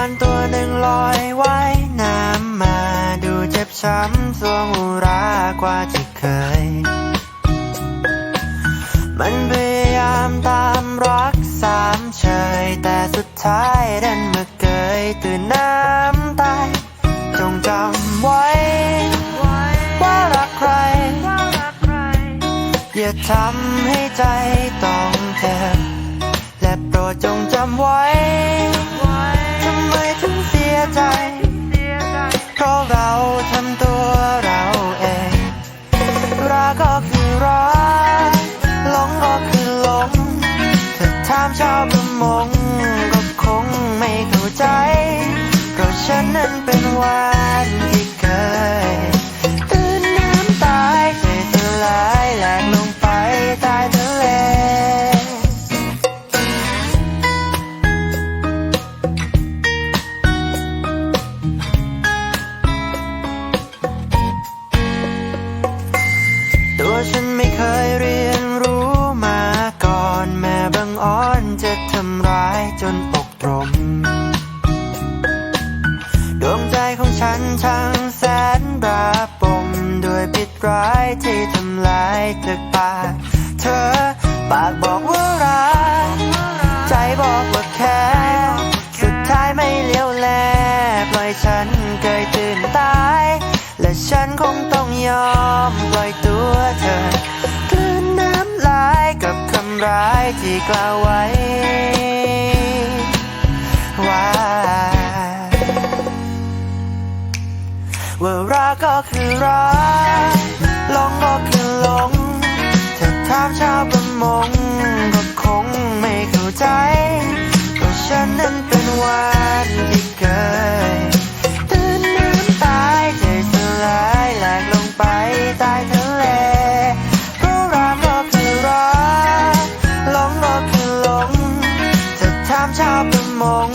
วันตัวหนึ่งลอยว่ายน้ำมาดูเจ็บช้ำสวงอุรากว่าที่เคย มันพยายามตามรักสามเฉย แต่สุดท้ายดันมาเกยตื่นน้ำตาย จงจำไว้ ว่ารักใคร อย่าทำให้ใจต้องเจ็บและโปรดจงจำไว้ ยใจ เพราะเราทำตัวเราเอง รักก็คือรักหลงก็คือหลงถ้าถามชาวประมงก็คงไม่เข้าใจ เพราะฉันนั้นเป็นวาน ฉันช่างแสนระปมด้วยพิษร้ายที่ทำลายจากปากเธอปากบอกว่ารักใจบอกว่าแค่สุดท้ายไม่เลี้ยวแลปล่อยฉันเกยตื่นตาย และฉันคงต้องยอมปล่อยตัวเธอ กลืนน้ำลายกับคำร้ายที่กล่าวไว้ ก็คือรักลงก็คือหลงถ้าถามชาวประมงก็คงไม่เข้าใจก็ฉันนั้นเป็นวันที่เกิดตื่นน้ำตายใจสลายแหลกลงไปใต้ทะเลเพราะรักก็คือรักลงก็คือหลงถ้าถามชาวประมง